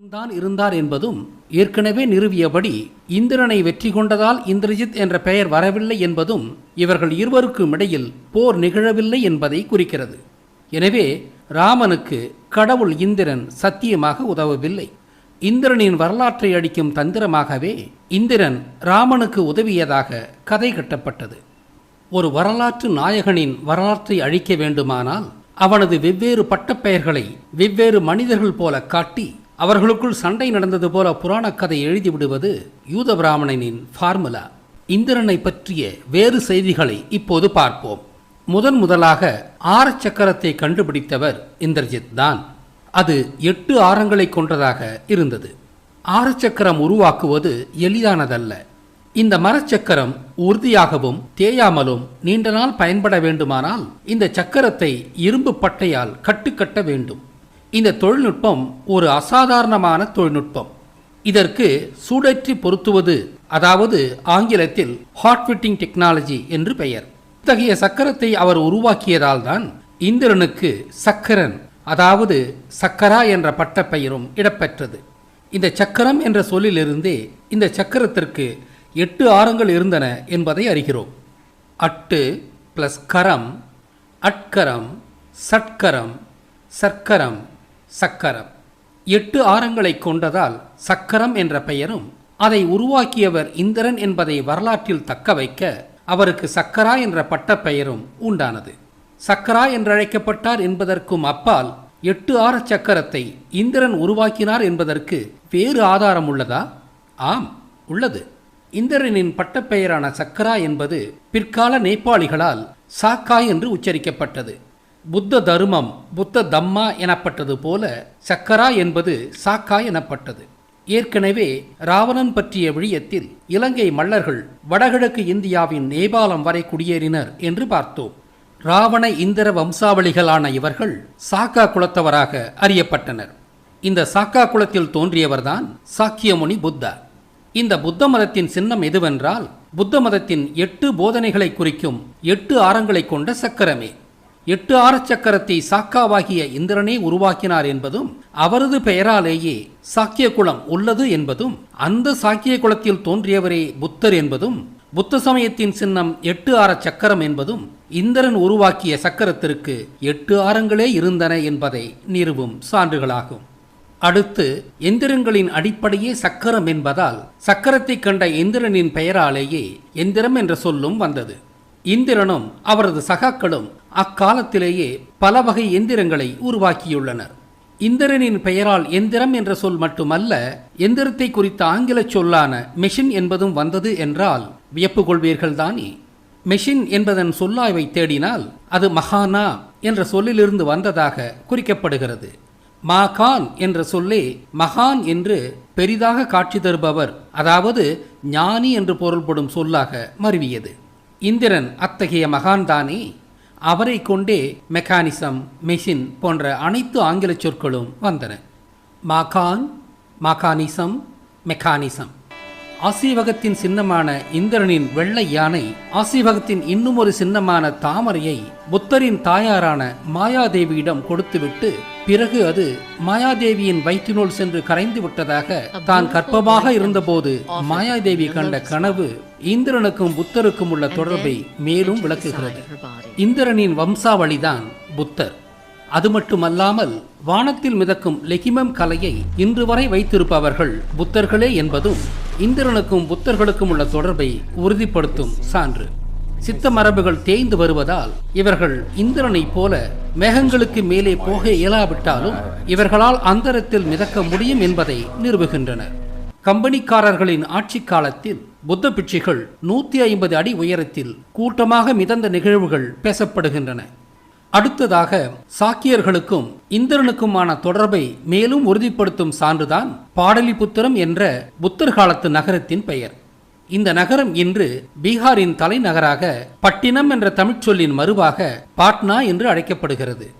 தான் இருந்தார் என்பதும் ஏற்கனவே நிறுவியபடி இந்திரனை வெற்றி கொண்டதால் இந்திரஜித் என்ற பெயர் வரவில்லை என்பதும் இவர்கள் இருவருக்கும் இடையில் போர் நிகழவில்லை என்பதை குறிக்கிறது. எனவே ராமனுக்கு கடவுள் இந்திரன் சத்தியமாக உதவவில்லை. இந்திரனின் வரலாற்றை அடிக்கும் தந்திரமாகவே இந்திரன் ராமனுக்கு உதவியதாக கதை கட்டப்பட்டது. ஒரு வரலாற்று நாயகனின் வரலாற்றை அழிக்க வேண்டுமானால் அவனது வெவ்வேறு பட்டப்பெயர்களை வெவ்வேறு மனிதர்கள் போல காட்டி அவர்களுக்குள் சண்டை நடந்தது போல புராணக் கதை எழுதிவிடுவது யூத பிராமணனின் ஃபார்முலா. இந்திரனை பற்றிய வேறு செய்திகளை இப்போது பார்ப்போம். முதன் முதலாக ஆர சக்கரத்தை கண்டுபிடித்தவர் இந்திரஜித் தான். அது எட்டு ஆரங்களை கொண்டதாக இருந்தது. ஆரச்சக்கரம் உருவாக்குவது எளிதானதல்ல. இந்த மரச்சக்கரம் உறுதியாகவும் தேயாமலும் நீண்ட நாள் பயன்பட வேண்டுமானால் இந்த சக்கரத்தை இரும்பு பட்டையால் கட்டுக்கட்ட வேண்டும். இந்த தொழில்நுட்பம் ஒரு அசாதாரணமான தொழில்நுட்பம். இதற்கு சூடற்றி பொருத்துவது அதாவது ஆங்கிலத்தில் ஹாட் ஃபிட்டிங் டெக்னாலஜி என்று பெயர். இத்தகைய சக்கரத்தை அவர் உருவாக்கியதால் தான் இந்திரனுக்கு சக்கரன் அதாவது சக்கரா என்ற பட்டப்பெயரும் இடம்பெற்றது. இந்த சக்கரம் என்ற சொல்லிலிருந்தே இந்த சக்கரத்திற்கு எட்டு ஆரங்கள் இருந்தன என்பதை அறிகிறோம். அட்டு பிளஸ் கரம் அட்கரம் சட்கரம் சர்க்கரம் சக்கரம். எட்டு ஆரங்களை கொண்டதால் சக்கரம் என்ற பெயரும் அதை உருவாக்கியவர் இந்திரன் என்பதை வரலாற்றில் தக்க வைக்க அவருக்கு சக்கரா என்ற பட்டப்பெயரும் உண்டானது. சக்கரா என்றழைக்கப்பட்டார் என்பதற்கும் அப்பால் எட்டு ஆர சக்கரத்தை இந்திரன் உருவாக்கினார் என்பதற்கு வேறு ஆதாரம் உள்ளதா ஆம் உள்ளது. இந்திரனின் பட்டப்பெயரான சக்கரா என்பது பிற்கால நேபாளிகளால் சாக்கா என்று உச்சரிக்கப்பட்டது. புத்த தருமம் புத்த தம்மா எனப்பட்டது போல சக்கரா என்பது சாக்கா எனப்பட்டது. ஏற்கனவே ராவணன் பற்றிய விழியத்தில் இலங்கை மல்லர்கள் வடகிழக்கு இந்தியாவின் நேபாளம் வரை குடியேறினர் என்று பார்த்தோம். ராவண இந்திர வம்சாவளிகளான இவர்கள் சாக்கா குலத்தவராக அறியப்பட்டனர். இந்த சாக்கா குலத்தில் தோன்றியவர்தான் சாக்கியமுனி புத்தா. இந்த புத்த மதத்தின் சின்னம் எதுவென்றால் புத்த மதத்தின் எட்டு போதனைகளை குறிக்கும் எட்டு ஆரங்களை கொண்ட சக்கரமே. எட்டு ஆரச்சக்கரத்தை சாக்காவாகிய இந்திரனே உருவாக்கினார் என்பதும் அவரது பெயராலேயே சாக்கிய குலம் உள்ளது என்பதும் அந்த சாக்கிய குலத்தில் தோன்றியவரே புத்தர் என்பதும் புத்த சமயத்தின் சின்னம் எட்டு ஆர சக்கரம் என்பதும் இந்திரன் உருவாக்கிய சக்கரத்திற்கு எட்டு ஆரங்களே இருந்தன என்பதை நிறுவும் சான்றுகளாகும். அடுத்து எந்திரங்களின் அடிப்படையே சக்கரம் என்பதால் சக்கரத்தை கண்ட இந்திரனின் பெயராலேயே எந்திரம் என்ற சொல்லும் வந்தது. இந்திரனும் அவரது சகாக்களும் அக்காலத்திலேயே பல வகை எந்திரங்களை உருவாக்கியுள்ளனர். இந்திரனின் பெயரால் எந்திரம் என்ற சொல் மட்டுமல்ல எந்திரத்தை குறித்த ஆங்கில சொல்லான மெஷின் என்பதும் வந்தது என்றால் வியப்பு கொள்வீர்கள்தானே மெஷின் என்பதன் சொல்லாய்வை தேடினால் அது மகானா என்ற சொல்லிலிருந்து வந்ததாக குறிக்கப்படுகிறது. மாகான் என்ற சொல்லே மகான் என்று பெரிதாக காட்சி தருபவர் அதாவது ஞானி என்று பொருள்படும் சொல்லாக மருவியது. இந்திரன் அத்தகைய மகான்தானே அவரை கொண்டே மெக்கானிசம் மெஷின் போன்ற அனைத்து ஆங்கில சொற்களும் வந்தன. மாகான் மாகானிசம் மெக்கானிசம். ஆசீவகத்தின் சின்னமான இந்திரனின் வெள்ளை யானை ஆசீவகத்தின் இன்னும் ஒரு சின்னமான தாமரையை புத்தரின் தாயாரான மாயாதேவியிடம் கொடுத்துவிட்டு பிறகு அது மாயாதேவியின் வயிற்றினுள் சென்று கரைந்து விட்டதாக தான் கற்பமாக இருந்தபோது மாயாதேவி கண்ட கனவு இந்திரனுக்கும் புத்தருக்கும் உள்ள தொடர்பை மேலும் விளக்குகிறது. இந்திரனின் வம்சாவளிதான் புத்தர். அது மட்டுமல்லாமல் வானத்தில் மிதக்கும் லெகிமம் கலையை இன்று வரை வைத்திருப்பவர்கள் புத்தர்களே என்பதும் இந்திரனுக்கும் புத்தர்களுக்கும் உள்ள தொடர்பை உறுதிப்படுத்தும் சான்று. சித்த மரபுகள் தேய்ந்து வருவதால் இவர்கள் இந்திரனைப் போல மேகங்களுக்கு மேலே போக இயலாவிட்டாலும் இவர்களால் அந்தரத்தில் மிதக்க முடியும் என்பதை நிறுவுகின்றனர். கம்பெனிக்காரர்களின் ஆட்சி காலத்தில் புத்த பிட்சிகள் நூற்றி ஐம்பது அடி உயரத்தில் கூட்டமாக மிதந்த நிகழ்வுகள் பேசப்படுகின்றன. அடுத்ததாக சாக்கியர்களுக்கும் இந்திரனுக்குமான தொடர்பை மேலும் உறுதிப்படுத்தும் சான்றுதான் பாடலிபுத்திரம் என்ற புத்தர் காலத்து நகரத்தின் பெயர். இந்த நகரம் இன்று பீகாரின் தலைநகராக பட்டினம் என்ற தமிழ்ச்சொல்லின் மருவாக மறுவாக பாட்னா என்று அழைக்கப்படுகிறது.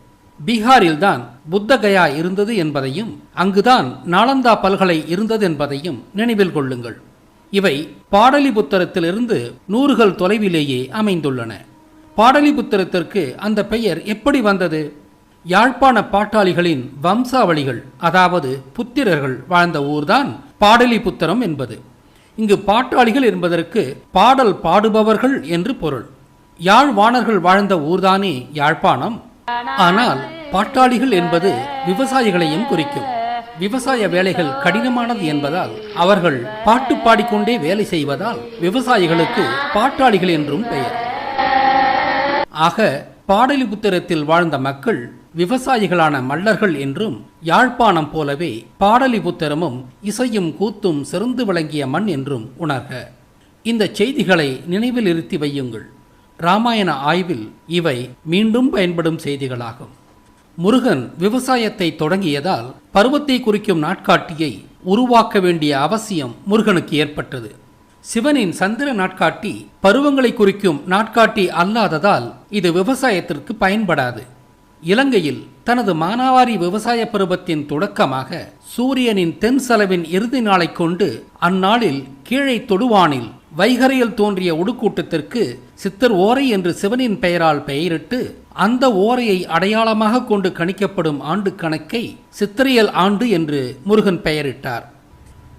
பீகாரில்தான் புத்தகயா இருந்தது என்பதையும் அங்குதான் நாலந்தா பல்கலை இருந்தது என்பதையும் நினைவில் கொள்ளுங்கள். இவை பாடலிபுத்திரத்திலிருந்து நூறுகள் தொலைவிலேயே அமைந்துள்ளன. பாடலிபுத்திரத்திற்கு அந்த பெயர் எப்படி வந்தது? யாழ்ப்பாண பாட்டாளிகளின் வம்சாவளிகள் அதாவது புத்திரர்கள் வாழ்ந்த ஊர்தான் பாடலிபுத்திரம் என்பது. இங்கு பாட்டாளிகள் என்பதற்கு பாடல் பாடுபவர்கள் என்று பொருள். யாழ்வாணர்கள் வாழ்ந்த ஊர்தானே யாழ்ப்பாணம்? ஆனால் பாட்டாளிகள் என்பது விவசாயிகளையும் குறிக்கும். விவசாய வேலைகள் கடினமானது என்பதால் அவர்கள் பாட்டு பாடிக்கொண்டே வேலை செய்வதால் விவசாயிகளுக்கு பாட்டாளிகள் என்றும் பெயர். ஆக பாடலிபுத்திரத்தில் வாழ்ந்த மக்கள் விவசாயிகளான மல்லர்கள் என்றும் யாழ்ப்பாணம் போலவே பாடலிபுத்திரமும் இசையும் கூத்தும் சிறந்து விளங்கிய மண் என்றும் உணர்க. இந்த செய்திகளை நினைவில் இருத்தி வையுங்கள். ராமாயண ஆய்வில் இவை மீண்டும் பயன்படும் செய்திகளாகும். முருகன் விவசாயத்தை தொடங்கியதால் பருவத்தை குறிக்கும் நாட்காட்டியை உருவாக்க வேண்டிய அவசியம் முருகனுக்கு ஏற்பட்டது. சிவனின் சந்திர நாட்காட்டி பருவங்களை குறிக்கும் நாட்காட்டி அல்லாததால் இது விவசாயத்திற்கு பயன்படாது. இலங்கையில் தனது மானாவாரி விவசாய பருவத்தின் தொடக்கமாக சூரியனின் தென் செலவின் இறுதி நாளைக் கொண்டு அந்நாளில் கீழே தொடுவானில் வைகரையில் தோன்றிய உடுக்கூட்டத்திற்கு சித்தர் ஓரை என்று சிவனின் பெயரால் பெயரிட்டு அந்த ஓரையை அடையாளமாக கொண்டு கணிக்கப்படும் ஆண்டு கணக்கை சித்திரையல் ஆண்டு என்று முருகன் பெயரிட்டார்.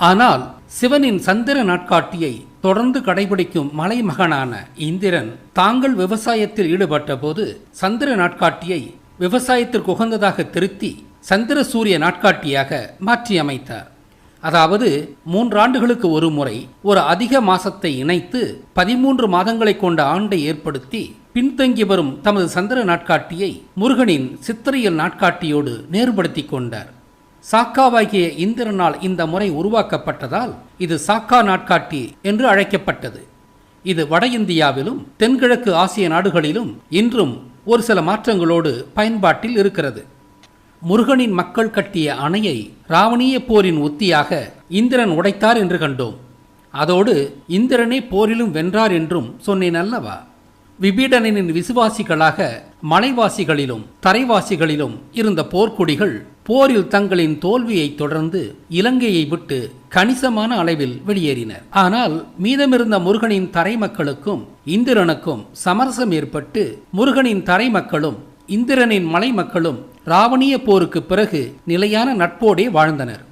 ஆனால் சிவனின் சந்திர நாட்காட்டியை தொடர்ந்து கடைபிடிக்கும் மலைமகனான இந்திரன் தாங்கள் விவசாயத்தில் ஈடுபட்டபோது சந்திர நாட்காட்டியை விவசாயத்திற்கு உகந்ததாக திருத்தி சந்திர சூரிய நாட்காட்டியாக மாற்றி அமைத்தார் அதாவது மூன்றாண்டுகளுக்கு ஒரு முறை ஒரு அதிக மாசத்தை இணைத்து பதிமூன்று மாதங்களை கொண்ட ஆண்டை ஏற்படுத்தி பின்தங்கி வரும் தமது சந்திர நாட்காட்டியை முருகனின் சித்திரையல் நாட்காட்டியோடு நேர்படுத்தி கொண்டார். சாக்காவாகிய இந்திரனால் இந்த முறை உருவாக்கப்பட்டதால் இது சாக்கா நாட்காட்டி என்று அழைக்கப்பட்டது. இது வட இந்தியாவிலும் தென்கிழக்கு ஆசிய நாடுகளிலும் இன்றும் ஒரு சில மாற்றங்களோடு பயன்பாட்டில் இருக்கிறது. முருகனின் மக்கள் கட்டிய அணையை ராவணீய போரின் உத்தியாக இந்திரன் உடைத்தார் என்று கண்டோம். அதோடு இந்திரனே போரிலும் வென்றார் என்றும் சொன்னேன் அல்லவா? விபீடனின் விசுவாசிகளாக மலைவாசிகளிலும் தரைவாசிகளிலும் இருந்த போர்க்குடிகள் போரில் தங்களின் தோல்வியைத் தொடர்ந்து இலங்கையை விட்டு கணிசமான அளவில் வெளியேறினர். ஆனால் மீதமிருந்த முருகனின் தரை மக்களுக்கும் இந்திரனுக்கும் சமரசம் ஏற்பட்டு முருகனின் தரை மக்களும் இந்திரனின் மலை மக்களும் ராவணிய போருக்கு பிறகு நிலையான நட்போடே வாழ்ந்தனர்.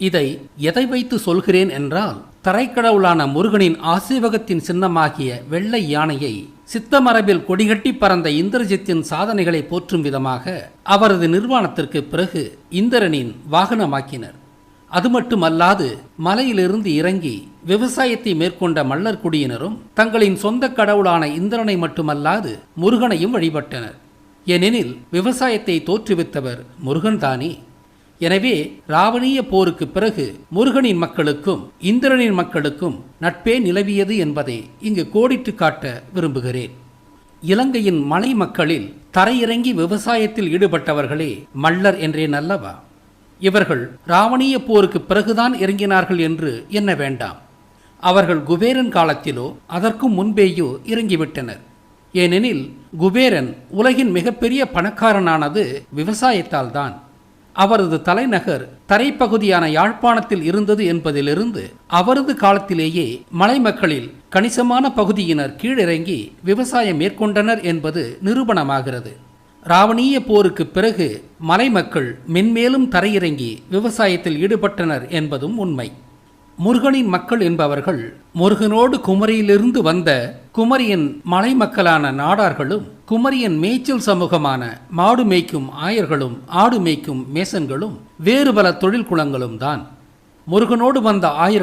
இதை எதை வைத்து சொல்கிறேன் என்றால் தரைக்கடவுளான முருகனின் ஆசீவகத்தின் சின்னமாகிய வெள்ளை யானையை சித்தமரபில் கொடிகட்டி பறந்த இந்திரஜித்தின் சாதனைகளை போற்றும் விதமாக அவரது நிர்வாணத்திற்கு பிறகு இந்திரனின் வாகனமாக்கினர். அது மட்டுமல்லாது மலையிலிருந்து இறங்கி விவசாயத்தை மேற்கொண்ட மல்லர் குடியினரும் தங்களின் சொந்த கடவுளான இந்திரனை மட்டுமல்லாது முருகனையும் வழிபட்டனர். ஏனெனில் விவசாயத்தை தோற்றுவித்தவர் முருகன்தானே. எனவே ராவணீய போருக்கு பிறகு முருகனின் மக்களுக்கும் இந்திரனின் மக்களுக்கும் நட்பே நிலவியது என்பதை இங்கு கோடிட்டு காட்ட விரும்புகிறேன். இலங்கையின் மலை மக்களில் தரையிறங்கி விவசாயத்தில் ஈடுபட்டவர்களே மல்லர் என்றேன் அல்லவா இவர்கள் ராவணீய போருக்கு பிறகுதான் இறங்கினார்கள் என்று எண்ண வேண்டாம். அவர்கள் குபேரன் காலத்திலோ அதற்கும் முன்பேயோ இறங்கிவிட்டனர். ஏனெனில் குபேரன் உலகின் மிகப்பெரிய பணக்காரனானது விவசாயத்தால் தான் அவரது தலைநகர் தரைப்பகுதியான யாழ்ப்பாணத்தில் இருந்தது என்பதிலிருந்து அவரது காலத்திலேயே மலை மக்களில் கணிசமான பகுதியினர் கீழிறங்கி விவசாயம் மேற்கொண்டனர் என்பது நிரூபணமாகிறது. ராவணீய போருக்கு பிறகு மலை மக்கள் மென்மேலும் தரையிறங்கி விவசாயத்தில் ஈடுபட்டனர் என்பதும் உண்மை. முருகனின் மக்கள் என்பவர்கள் முருகனோடு குமரியிலிருந்து வந்த குமரியின் மலை மக்களான நாடார்களும் குமரியின் மேய்ச்சல் சமூகமான மாடு மேய்க்கும் ஆயர்களும் ஆடு மேய்க்கும் மேசன்களும் வேறு பல தொழில் குளங்களும் தான் முருகனோடு வந்த ஆயர்